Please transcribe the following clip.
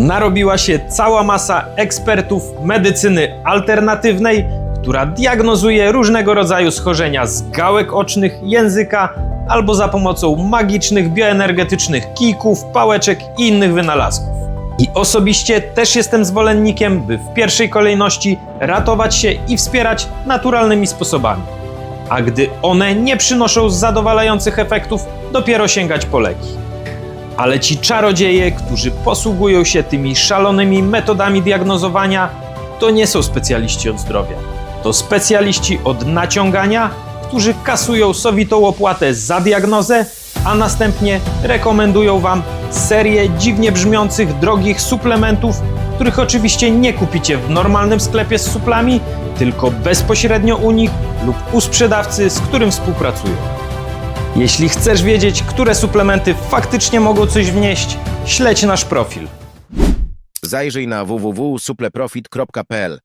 narobiła się cała masa ekspertów medycyny alternatywnej, która diagnozuje różnego rodzaju schorzenia z gałek ocznych, języka albo za pomocą magicznych bioenergetycznych kijków, pałeczek i innych wynalazków. I osobiście też jestem zwolennikiem, by w pierwszej kolejności ratować się i wspierać naturalnymi sposobami. A gdy one nie przynoszą zadowalających efektów, dopiero sięgać po leki. Ale ci czarodzieje, którzy posługują się tymi szalonymi metodami diagnozowania, to nie są specjaliści od zdrowia. To specjaliści od naciągania, którzy kasują sowitą opłatę za diagnozę, a następnie rekomendują Wam serię dziwnie brzmiących, drogich suplementów, których oczywiście nie kupicie w normalnym sklepie z suplami, tylko bezpośrednio u nich lub u sprzedawcy, z którym współpracują. Jeśli chcesz wiedzieć, które suplementy faktycznie mogą coś wnieść, śledź nasz profil. Zajrzyj na www.supleprofit.pl.